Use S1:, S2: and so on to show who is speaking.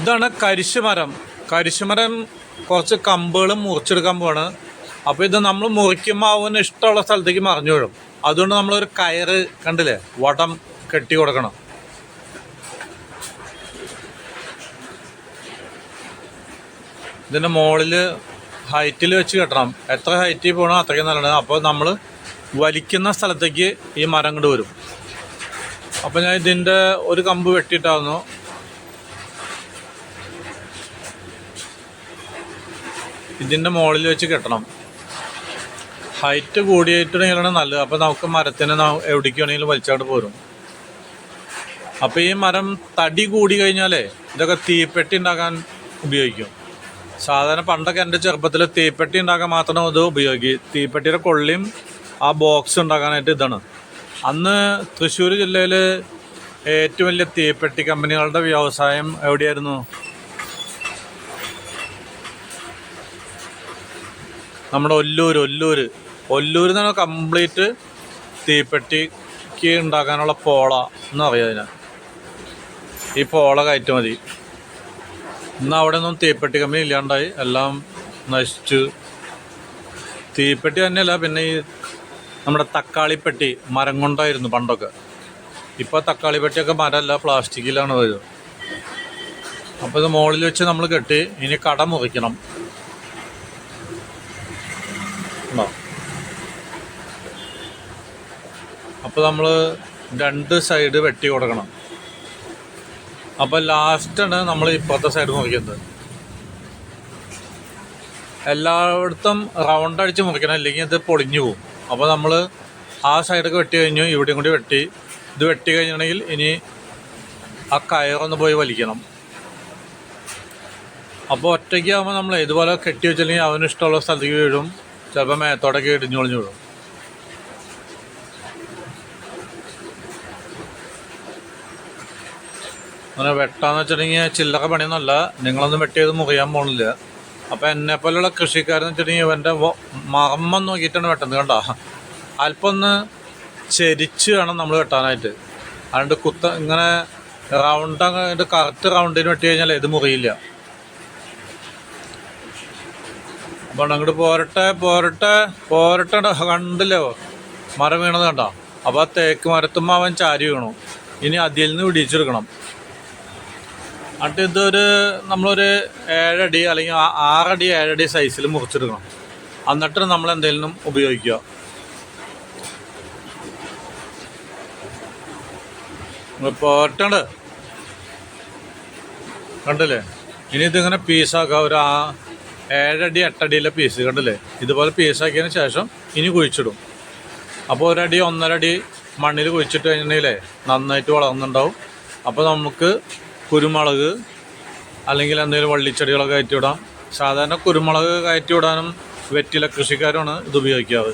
S1: ഇതാണ് കരിശുമരം. കരിശുമരം കുറച്ച് കമ്പുകൾ മുറിച്ചെടുക്കാൻ പോവാണ്. അപ്പോൾ ഇത് നമ്മൾ മുറിക്കുമ്പോൾ അവന് ഇഷ്ടമുള്ള സ്ഥലത്തേക്ക് മറിഞ്ഞു വീഴും. അതുകൊണ്ട് നമ്മളൊരു കയറ് കണ്ടില്ലേ? വടം കെട്ടി കൊടുക്കണം. ഇതിന്റെ മുകളിൽ ഹൈറ്റിൽ വെച്ച് കെട്ടണം. എത്ര ഹൈറ്റിൽ പോകണോ അത്രയ്ക്ക് നല്ലതാണ്. അപ്പോൾ നമ്മൾ വലിക്കുന്ന സ്ഥലത്തേക്ക് ഈ മരം കൊണ്ട് വരും. അപ്പോൾ ഞാൻ ഇതിന്റെ ഒരു കമ്പ് വെട്ടിയിട്ടായിരുന്നു. ഇതിന്റെ മുകളിൽ വെച്ച് കെട്ടണം. ഹൈറ്റ് കൂടിയിട്ടുണ്ടെങ്കിലാണ് നല്ലത്. അപ്പോൾ നമുക്ക് മരത്തിന് എവിടേക്കാണെങ്കിലും വലിച്ചാണ്ട് പോരും. അപ്പോൾ ഈ മരം തടി കൂടി കഴിഞ്ഞാലേ ഇതൊക്കെ തീപ്പെട്ടി ഉണ്ടാക്കാൻ ഉപയോഗിക്കും. സാധാരണ പണ്ടൊക്കെ എന്റെ ചെറുപ്പത്തിൽ തീപ്പെട്ടി ഉണ്ടാക്കാൻ മാത്രമേ ഇത് ഉപയോഗിക്കും തീപ്പെട്ടിയുടെ കൊള്ളിയും ആ ബോക്സ് ഉണ്ടാക്കാനായിട്ട് ഇതാണ്. അന്ന് തൃശ്ശൂർ ജില്ലയിൽ ഏറ്റവും വലിയ തീപ്പെട്ടി കമ്പനികളുടെ വ്യവസായം എവിടെയായിരുന്നു? നമ്മുടെ ഒല്ലൂർ ഒല്ലൂർ ഒല്ലൂർ എന്നാണ് കംപ്ലീറ്റ് തീപ്പെട്ടിക്ക് ഉണ്ടാക്കാനുള്ള പോള എന്നറിയാം അതിനെ. ഈ പോള കയറ്റുമതി ഇന്ന് അവിടെ ഒന്നും തീപ്പെട്ടി കമ്പനി ഇല്ലാണ്ടായി. എല്ലാം നശിച്ചു. തീപ്പെട്ടി തന്നെയല്ല പിന്നെ ഈ നമ്മുടെ തക്കാളിപ്പെട്ടി മരം കൊണ്ടായിരുന്നു പണ്ടൊക്കെ. ഇപ്പോൾ തക്കാളിപ്പെട്ടിയൊക്കെ മരമല്ല പ്ലാസ്റ്റിക്കിലാണ് വരുന്നത്. അപ്പോൾ ഇത് മുകളിൽ വെച്ച് നമ്മൾ കെട്ടി ഇനി കട മുറിക്കണം. ഉണ്ടോ അപ്പോൾ നമ്മൾ രണ്ട് സൈഡ് വെട്ടി കൊടുക്കണം. അപ്പോൾ ലാസ്റ്റാണ് നമ്മൾ ഇപ്പുറത്തെ സൈഡ് മുറിക്കുന്നത്. എല്ലായിടത്തും റൗണ്ട് അടിച്ച് മുറിക്കണം അല്ലെങ്കിൽ ഇത് പൊളിഞ്ഞു പോകും. അപ്പോൾ നമ്മൾ ആ സൈഡൊക്കെ വെട്ടി കഴിഞ്ഞു ഇവിടെയും കൂടി വെട്ടി. ഇത് വെട്ടി കഴിഞ്ഞിട്ടുണ്ടെങ്കിൽ ഇനി ആ കയറൊന്ന് പോയി വലിക്കണം. അപ്പോൾ ഒറ്റയ്ക്ക് ആകുമ്പോൾ നമ്മൾ ഇതുപോലെ കെട്ടി വെച്ചില്ലെങ്കിൽ അവന് ഇഷ്ടമുള്ള സ്ഥലത്തേക്ക് വീഴും. ചിലപ്പോൾ തുടക്കി ഇടിഞ്ഞൊളിഞ്ഞു വിടും അങ്ങനെ വെട്ടാന്ന് വെച്ചിട്ടുണ്ടെങ്കിൽ ചില്ലറ പണിയൊന്നുമല്ല. നിങ്ങളൊന്നും വെട്ടിയത് മുറിയാൻ പോണില്ല. അപ്പം എന്നെ പോലുള്ള കൃഷിക്കാരെന്ന് വെച്ചിട്ടുണ്ടെങ്കിൽ ഇവന്റെ മർമ്മം നോക്കിയിട്ടാണ് വെട്ടുന്നത് കണ്ടോ? അല്പം ഒന്ന് ചെരിച്ച് വേണം നമ്മൾ വെട്ടാനായിട്ട്. അതുകൊണ്ട് കുത്ത ഇങ്ങനെ റൗണ്ട് അങ്ങോട്ട് കറക്റ്റ് റൗണ്ടിന് വെട്ടി കഴിഞ്ഞാൽ ഇത് മുറിയില്ല. അപ്പോൾ അങ്ങോട്ട് പോരട്ടെ പോരട്ടെ പോരട്ടെ കണ്ടല്ലോ മരം വീണത് കണ്ടോ? അപ്പോൾ ആ തേക്ക് മരത്തുമ്പോൾ അവൻ ചാരി വീണു. ഇനി അതിൽ നിന്ന് പിടിച്ചെടുക്കണം. എന്നിട്ട് ഇതൊരു നമ്മളൊരു ഏഴടി അല്ലെങ്കിൽ ആറടി ഏഴടി സൈസിൽ മുറിച്ചെടുക്കണം. എന്നിട്ട് നമ്മൾ എന്തെങ്കിലും ഉപയോഗിക്കുക. പോരട്ടുണ്ട് കണ്ടില്ലേ? ഇനി ഇതിങ്ങനെ പീസാക്കുക ഒരു ആ ഏഴടി എട്ടടിയിലെ പീസ് കണ്ടില്ലേ? ഇതുപോലെ പീസാക്കിയതിന് ശേഷം ഇനി കുഴിച്ചിടും. അപ്പോൾ ഒരടി ഒന്നരടി മണ്ണിൽ കുഴിച്ചിട്ട് കഴിഞ്ഞിട്ടുണ്ടെങ്കിലേ നന്നായിട്ട് വളർന്നുണ്ടാവും. അപ്പോൾ നമുക്ക് കുരുമുളക് അല്ലെങ്കിൽ എന്തെങ്കിലും വള്ളിച്ചെടികളൊക്കെ കയറ്റി വിടാം സാധാരണ കുരുമുളക് കയറ്റി വിടാനും വെറ്റില കൃഷിക്കാരാണ് ഇത് ഉപയോഗിക്കാറ്.